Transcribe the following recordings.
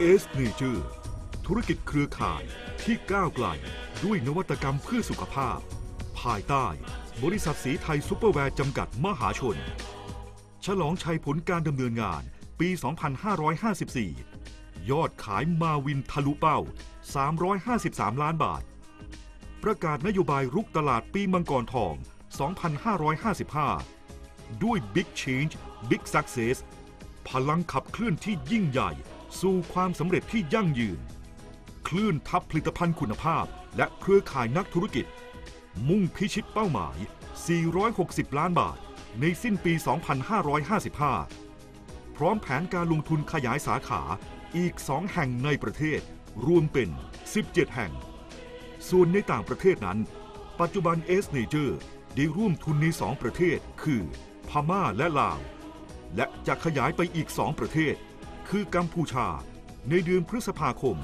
เอสเนเจอร์ธุรกิจเครือข่ายที่ก้าวไกลด้วยนวัตกรรมเพื่อสุขภาพ ภายใต้ บริษัทสีไทยซูเปอร์แวร์จำกัดมหาชน ฉลองชัยผลการดำเนินงานปี 2554 ยอดขายมาวินทะลุเป้า 353 ล้านบาท ประกาศนโยบายรุกตลาดปีมังกรทอง 2555 ด้วย Big Change Big Success พลังขับเคลื่อนที่ยิ่งใหญ่ สู่ความสำเร็จที่ยั่งยืน คลื่นทับผลิตภัณฑ์คุณภาพ และเครือข่ายนักธุรกิจ มุ่งพิชิตเป้าหมาย 460 ล้านบาท ในสิ้นปี 2555 พร้อมแผนการลงทุนขยายสาขาอีก 2 แห่งในประเทศ รวมเป็น 17 แห่ง ส่วนในต่างประเทศนั้น ปัจจุบันเอสเนเจอร์ได้ร่วมทุนใน 2 ประเทศ คือ พม่าและลาว และจะขยายไปอีก 2 ประเทศ คือกัมพูชา ในเดือนพฤษภาคม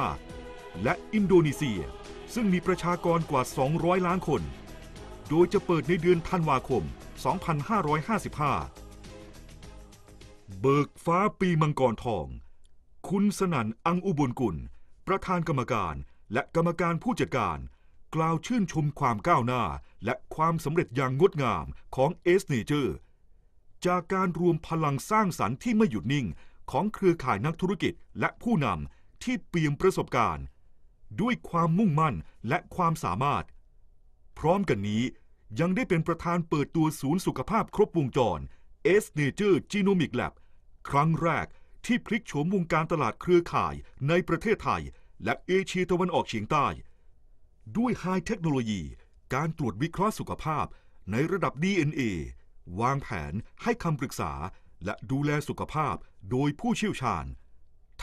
2555 และอินโดนีเซีย ซึ่งมีประชากรกว่า 200 ล้านคน โดยจะเปิดในเดือนธันวาคม 2555 เบิกฟ้าปีมังกรทอง คุณสนั่นอังอุบลกุล ประธานกรรมการและกรรมการผู้จัดการ กล่าวชื่นชมความก้าวหน้า และความสำเร็จอย่างงดงามของเอสเนเจอร์ จากการรวมพลังสร้างสรรค์ที่ไม่หยุดนิ่งของเครือข่ายนักธุรกิจและผู้นำที่เปี่ยมประสบการณ์ ด้วยความมุ่งมั่นและความสามารถ พร้อมกันนี้ยังได้เป็นประธานเปิดตัวศูนย์สุขภาพครบวงจร S Nature Genomic Lab ครั้งแรกที่พลิกโฉมวงการตลาดเครือข่ายในประเทศไทย และเอเชียตะวันออกเฉียงใต้ ด้วยไฮเทคโนโลยี การตรวจวิเคราะห์สุขภาพในระดับ DNA วางแผนให้คำปรึกษาและดูแลสุขภาพโดยผู้เชี่ยวชาญ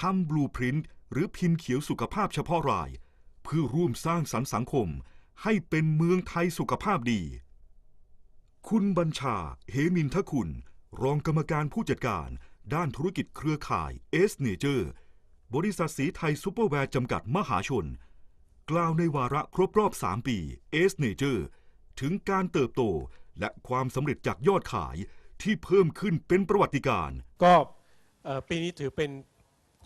ทำบลูพรินต์หรือพิมพ์เขียวสุขภาพเฉพาะราย เพื่อร่วมสร้างสรรค์สังคม ให้เป็นเมืองไทยสุขภาพดี คุณบัญชา เหมินทคุณ รองกรรมการผู้จัดการ ด้านธุรกิจเครือข่ายเอสเนเจอร์บริษัทสีไทยซูเปอร์แวร์จำกัดมหาชน กล่าวในวาระครบรอบ 3 ปีเอสเนเจอร์ถึงการเติบโต และความสำเร็จจากยอดขายที่เพิ่มขึ้นเป็นประวัติการณ์ ก็เอ่อปีนี้ถือเป็น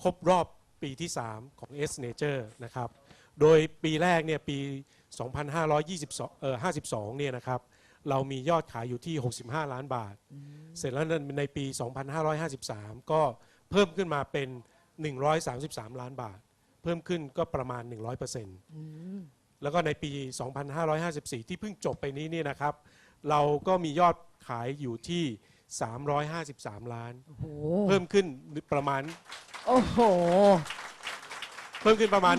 ครบรอบปีที่ 3 ของ S Nature นะครับ โดยปีแรกเนี่ยปี 2522เอ่อ52เนี่ยนะครับ เรามียอดขายอยู่ที่ 65 ล้านบาท เสร็จแล้วในปี 2553 ก็เพิ่มขึ้นมาเป็น 133 ล้านบาท เพิ่มขึ้นก็ประมาณ 100%แล้วก็ในปี 2554 ที่เพิ่งจบไปนี้เนี่ยนะครับ เราก็มียอดขายอยู่ที่ 353 ล้าน โอ้โหเพิ่มขึ้นประมาณโอ้โหเพิ่มขึ้นประมาณ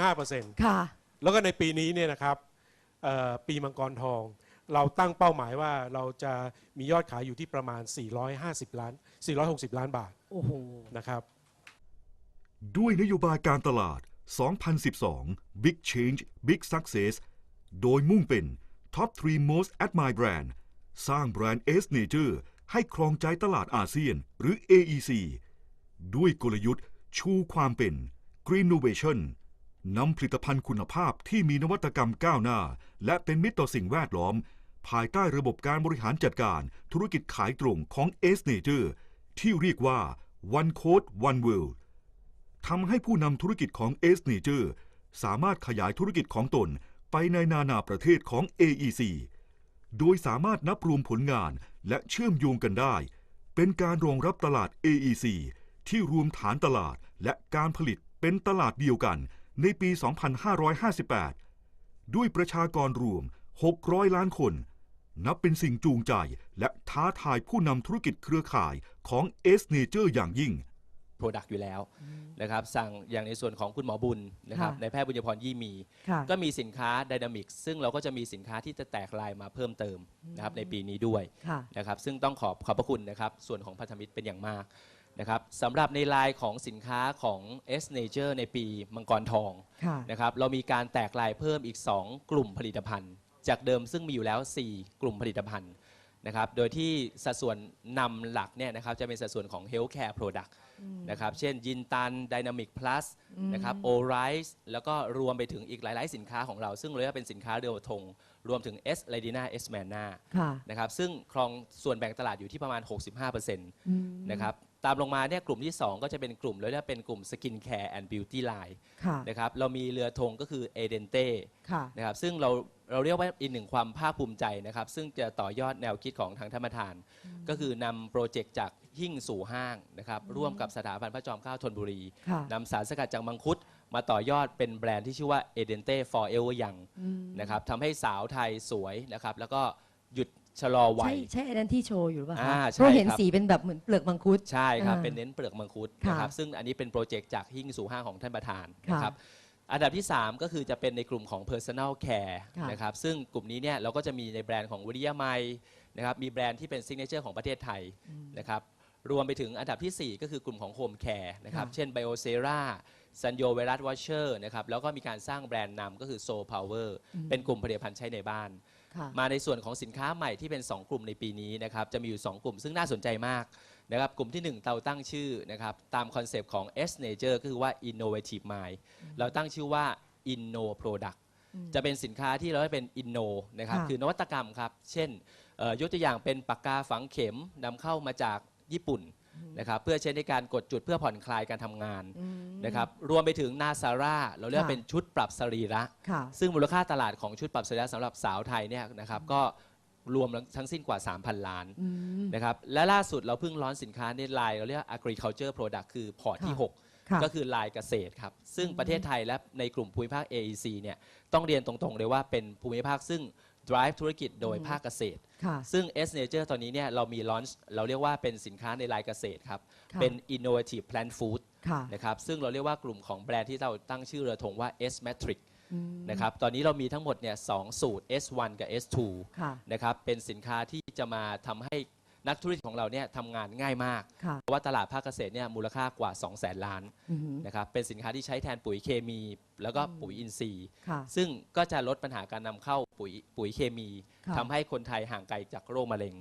165%ค่ะ แล้วก็ในปีนี้เนี่ยนะครับเอ่อปีมังกรทอง เราตั้งเป้าหมายว่าเราจะมียอดขายอยู่ที่ประมาณ 450 ล้าน 460 ล้านบาทโอ้โห นะครับ ด้วยนโยบายการตลาด 2012 Big Change Big Success โดยมุ่งเป็น Top 3 Most Admired Brand สร้างแบรนด์ S Nature ให้ครองใจตลาดอาเซียนหรือ AEC ด้วยกลยุทธ์ชูความเป็น Green Innovation นำผลิตภัณฑ์คุณภาพที่มีนวัตกรรมก้าวหน้า และเป็นมิตรต่อสิ่งแวดล้อม ภายใต้ระบบการบริหารจัดการธุรกิจขายตรงของ S Nature ที่เรียกว่า One Code One World ทำให้ผู้นำธุรกิจของ S Nature สามารถขยายธุรกิจของตน ไปในนานาประเทศของ AEC โดยสามารถนับรวมผลงานและเชื่อมโยงกันได้ เป็นการรองรับตลาด AEC ที่รวมฐานตลาดและการผลิตเป็นตลาดเดียวกันในปี 2558 ด้วยประชากรรวม 600 ล้านคน นับเป็นสิ่งจูงใจและท้าทายผู้นำธุรกิจเครือข่ายของ S Nature อย่างยิ่ง Product อยู่แล้วนะครับสั่งอย่างในส่วนของคุณหมอบุญนะครับค่ะในแพทย์บุญยพรยี่มี ค่ะก็มีสินค้า Dynamic ซึ่งเราก็จะมีสินค้าที่จะแตกลายมาเพิ่มเติมนะครับในปีนี้ด้วย ค่ะ นะครับซึ่งต้องขอบขอบพระคุณนะครับส่วนของพันธมิตรเป็นอย่างมากนะครับสำหรับในลายของสินค้าของ S Nature ในปีมังกรทองค่ะ นะครับเรามีการแตกลายเพิ่มอีก 2 กลุ่มผลิตภัณฑ์ จากเดิมซึ่งมีอยู่แล้ว 4 กลุ่มผลิตภัณฑ์นะครับโดยที่สัดส่วนนำหลักเนี่ยนะครับจะเป็นสัดส่วนของ Healthcare Product นะครับ เช่นยินตัน Dynamic Plus นะครับโอไรส์แล้วก็รวมไปถึงอีกหลาย ๆ สินค้าของเรา ซึ่งเรียกว่าเป็นสินค้าเรือธงรวมถึง S l a d i n a S Manna ค่ะนะครับซึ่งครองส่วนแบ่งตลาดอยู่ที่ประมาณ 65%นะครับตามลงมาเนี่ยกลุ่มที่ 2 ก็จะเป็นกลุ่มแล้วเรียกว่าเป็นกลุ่ม Skin Care and Beauty Line ค่ะนะครับเรามีเรือธงก็คือ e d e n t e ค่ะนะครับซึ่งเราเราเรียกว่าอีกหนึ่งความภาคภูมิใจนะครับ ซึ่งจะต่อยอดแนวคิดของทางธรรมทาน ก็คือนำโปรเจกต์จาก หิ่งสู่ห้างนะครับร่วมกับสถาบันพระจอมเกล้าธนบุรีค่ะนำสารสกัดจากมังคุดมาต่อยอดเป็นแบรนด์ที่ชื่อว่า e d e n t e Forever Young อืมนะครับทำให้สาวไทยสวยนะครับแล้วก็หยุดชะลอวัใช่ย ใช่ไอ้นั่นที่โชว์อยู่หรือเปล่าอ่าคะใช่เพราะเห็นครับ สีเป็นแบบเหมือนเปลือกมังคุด ใช่ครับ อ่าเป็นเน้นเปลือกมังคุดค่ะนะครับซึ่งอันนี้เป็นโปรเจกต์จากหิ่งสู่ห้างของท่านประธานค่ะนะครับอันดับที่ 3 ก็คือจะเป็นในกลุ่มของ personal care ค่ะ นะครับซึ่งกลุ่มนี้เนี่ยเราก็จะมีในแบรนด์ของวิริยามัยนะครับมีแบรนด์ที่เป็นซิกเนเจอร์ของประเทศไทยนะครับ รวมไปถึงอันดับทีสี่4 ก็คือกลุ่มของ home care นะครับค่ะเช่น biosera ซันโยไวรัสวอชเชอร์นะครับ แล้วก็มีการสร้างแบรนด์นำก็คือ soul power เป็นกลุ่มผลิตภัณฑ์ใช้ในบ้านค่ะมาในส่วนของสินค้าใหม่ที่เป็น 2 กลุ่มในปีนี้นะครับ จะมีอยู่ 2 กลุ่มซึ่งน่าสนใจมากนะครับ กลุ่มที่ 1 เราตั้งชื่อนะครับ ตามคอนเซปต์ของ S Nature ก็คือว่า Innovative Mind เราตั้งชื่อว่า Inno Product จะเป็นสินค้าที่เราให้เป็น Inno นะครับค่ะคือนวัตกรรมครับ เช่นเอ่อยกตัวอย่างเป็นปากกาฝังเข็มนำเข้ามาจาก ญี่ปุ่นนะครับเพื่อใช้ในการกดจุดเพื่อผ่อนคลายการทำงานอืมนะครับรวมไปถึงนาซาร่าเราเรียกว่าค่ะเป็นชุดปรับสรีระ ค่ะ ซึ่งมูลค่าตลาดของชุดปรับสรีระสำหรับสาวไทยเนี่ยนะครับก็รวมทั้งสิ้นกว่า 3,000 ล้านอืมนะครับและล่าสุดเราเพิ่งร้อนสินค้าในไลน์เราเรียกว่า agriculture product คือพอร์ตที่ ค่ะค่ะ6ก็คือไลน์เกษตรครับ ซึ่งประเทศไทยและในกลุ่มภูมิภาค AEC เนี่ยต้องเรียนตรงๆเลยว่าเป็นภูมิภาคซึ่ง drive ธุรกิจโดยภาคเกษตร ค่ะ ซึ่ง S Nature ตอนนี้เนี่ยเรามี launch เราเรียกว่าเป็นสินค้าในไลน์เกษตรครับ ค่ะ เป็น innovative plant food ค่ะ นะครับซึ่งเราเรียกว่ากลุ่มของแบรนด์ที่เราตั้งชื่อเรือธงว่า S Matrix อืมนะครับตอนนี้เรามีทั้งหมดเนี่ยสองสูตร S1 กับ S2 ค่ะ นะครับเป็นสินค้าที่จะมาทำให้ นักธุรกิจของเราเนี่ยทำงานง่ายมาก ค่ะเพราะว่าตลาดภาคเกษตรเนี่ยมูลค่ากว่า 2 0 0แสนล้านอืมนะครับเป็นสินค้าที่ใช้แทนปุ๋ยเคมี แล้วก็ปุ๋ยอินทรีย์ ค่ะ ซึ่งก็จะลดปัญหาการนำเข้าปุ๋ยปุ๋ยเคมีค่ะ ทำให้คนไทยห่างไกลจากโรคมะเร็ง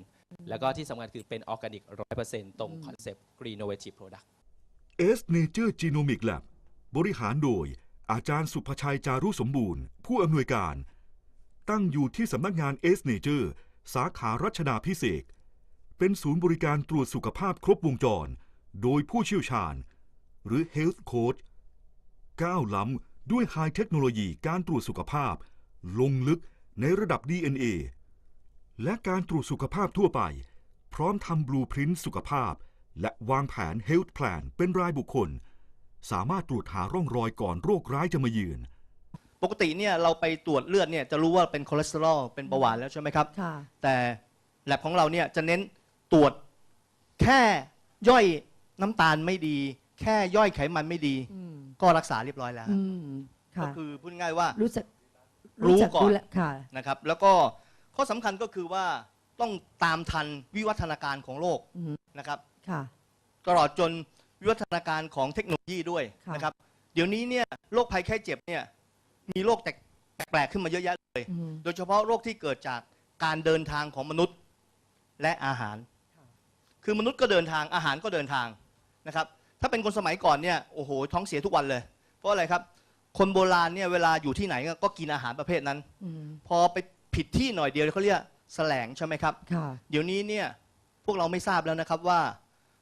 แล้วก็ที่สำคัญคือเป็นออร์แกนิก 100%ตรงคอนเซปต์ Green Innovative Product S Nature Genomic Lab บริหารโดย อาจารย์สุภชัยจารุสมบูรณ์ ผู้อำนวยการ ตั้งอยู่ที่สำนักงาน S Nature สาขารัชดาพิเศษก เป็นศูนย์บริการตรวจสุขภาพครบวงจร โดยผู้เชี่ยวชาญ หรือ Health Coach ก้าวล้ำด้วยไฮเทคโนโลยีการตรวจสุขภาพ ลงลึกในระดับ DNA และการตรวจสุขภาพทั่วไป พร้อมทำบลูพรินต์สุขภาพ และวางแผน Health Plan เป็นรายบุคคล สามารถตรวจหาร่องรอยก่อนโรคร้ายจะมาเยือนปกติเนี่ยเราไปตรวจเลือดเนี่ยจะรู้ว่าเป็นคอเลสเตอรอลเป็นเบาหวานแล้วใช่ไหมครับค่ะแต่แลบของเราเนี่ยจะเน้น ตรวจแค่ย่อยน้ำตาลไม่ดี แค่ย่อยไขมันไม่ดี อืมก็รักษาเรียบร้อยแล้วอืมก็ค่ะ คือพูดง่ายๆว่า รู้จักรู้จัก่อนดูแลค่ะ นะครับ แล้วก็ข้อสำคัญก็คือว่าต้องตามทันวิวัฒนาการของโลกอืม นะครับ ค่ะ ตลอดจนวิวัฒนาการของเทคโนโลยีด้วยค่ะ นะครับ เดี๋ยวนี้เนี่ยโรคภัยไข้เจ็บเนี่ยมีโรคแปลกๆขึ้นมาเยอะแยะเลย อืมโดยเฉพาะโรคที่เกิดจากการเดินทางของมนุษย์และอาหาร คือมนุษย์ก็เดินทางอาหารก็เดินทางนะครับ ถ้าเป็นคนสมัยก่อนเนี่ยโอ้โหท้องเสียทุกวันเลย เพราะอะไรครับ คนโบราณเนี่ยเวลาอยู่ที่ไหนก็กินอาหารประเภทนั้นอืมพอไปผิดที่หน่อยเดียวเขาเรียกแสลงใช่ไหมครับค่ะเดี๋ยวนี้เนี่ยพวกเราไม่ทราบแล้วนะครับว่า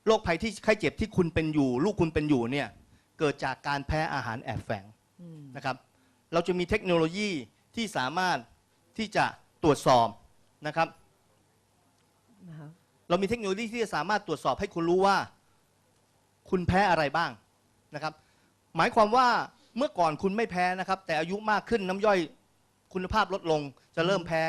โรคภัยที่ไข้เจ็บที่คุณเป็นอยู่ ลูกคุณเป็นอยู่เนี่ยเกิดจากการแพ้อาหารแอบแฝงอืมนะครับ เราจะมีเทคโนโลยีที่สามารถที่จะตรวจสอบนะครับนะคะ เรามีเทคโนโลยีที่จะสามารถตรวจสอบให้คุณรู้ว่า คุณแพ้อะไรบ้างนะครับ หมายความว่าเมื่อก่อนคุณไม่แพ้นะครับ แต่อายุมากขึ้นน้ำย่อยคุณภาพลดลง จะเริ่มแพ้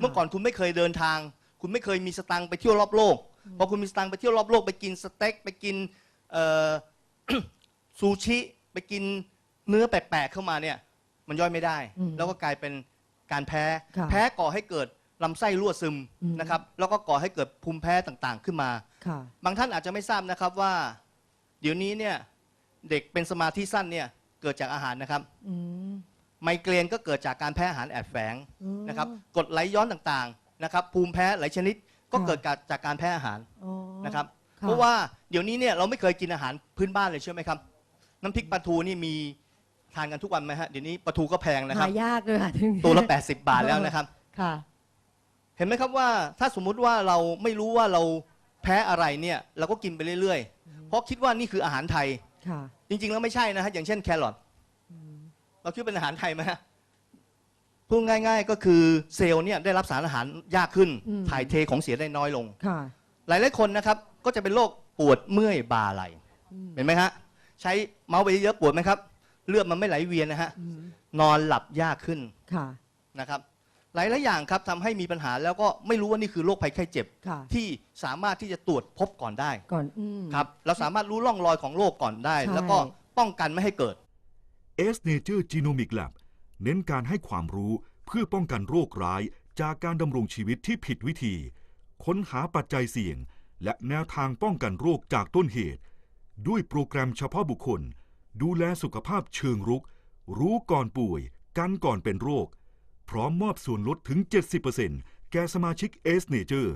เมื่อก่อนคุณไม่เคยเดินทาง คุณไม่เคยมีสตังค์ไปเที่ยวรอบโลกพอคุณมีสตังค์ไปเที่ยวรอบโลกไปกินสเต็กไปกินเอ่อซูชิไปกินเนื้อแปลกๆเข้ามาเนี่ย มันย่อยไม่ได้อืมแล้วก็กลายเป็นการแพ้ค่ะแพ้ก่อให้เกิด ลำไส้รั่วซึมอืม นะครับ แล้วก็ก่อให้เกิดภูมิแพ้ต่างๆ ขึ้นมา ค่ะ บางท่านอาจจะไม่ทราบนะครับว่า เดี๋ยวนี้เนี่ยเด็กเป็นสมาธิสั้นเนี่ยเกิดจากอาหารนะครับ อืม ไมเกรนก็เกิดจากการแพ้อาหารแอบแฝงอืมนะครับกรดไหลย้อนต่างๆนะครับ ภูมิแพ้หลายชนิดก็ค่ะ เกิดจากการแพ้อาหารอ๋อ นะครับ ค่เพราะว่าเดี๋ยวนี้เนี่ยเราไม่เคยกินอาหารพื้นบ้านเลยใช่ไหมครับ น้ำพริกปลาทูนี่มีทานกันทุกวันไหมฮะเดี๋ยวนี้ปลาทูก็แพงนะครับหายากเลยค่ะถึงตัวละ 80 บาทแล้วนะครับ ค่ะ เห็นไหมครับว่าถ้าสมมุติว่าเราไม่รู้ว่าเราแพ้อะไรเนี่ยเราก็กินไปเรื่อยๆ เพราะคิดว่านี่คืออาหารไทย ค่ะ จริงๆแล้วไม่ใช่นะฮะอย่างเช่นแครอทเราคิดว่าเป็นอาหารไทยไหมฮะพูดง่าย ๆ ก็คือเซลล์เนี่ยได้รับสารอาหารยากขึ้น อืม ถ่ายเทของเสียได้น้อยลง ค่ะ หลายๆคนนะครับก็จะเป็นโรคปวดเมื่อยบ่าไหลเห็นไหมฮะใช้เมาส์ไปเยอะๆปวดไหมครับ เลือดมันไม่ไหลเวียนนะฮะอืมนอนหลับยากขึ้นค่ะ นะครับ หลายๆอย่างครับทำให้มีปัญหาแล้วก็ไม่รู้ว่านี่คือโรคภัยไข้เจ็บ ค่ะ ที่สามารถที่จะตรวจพบก่อนได้ก่อนอืม ครับเราสามารถรู้ร่องรอยของโรคก่อนได้ ใช่ แล้วก็ป้องกันไม่ให้เกิด S Nature Genomic Lab เน้นการให้ความรู้เพื่อป้องกันโรคร้ายจากการดำรงชีวิตที่ผิดวิธี ค้นหาปัจจัยเสี่ยง และแนวทางป้องกันโรคจากต้นเหตุ ด้วยโปรแกรมเฉพาะบุคคล ดูแลสุขภาพเชิงรุก รู้ก่อนป่วย กันก่อนเป็นโรค พร้อมมอบส่วนลดถึง 70%แก่สมาชิกเอสเนเจอร์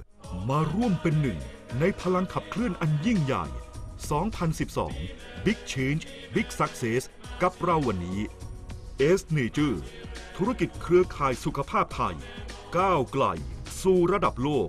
มาร่วมเป็นหนึ่ง ในพลังขับเคลื่อนอันยิ่งใหญ่ 2012 Big Change Big Success กับเราวันนี้เอสเนเจอร์ธุรกิจเครือข่ายสุขภาพไทย ก้าวไกล สู่ระดับโลก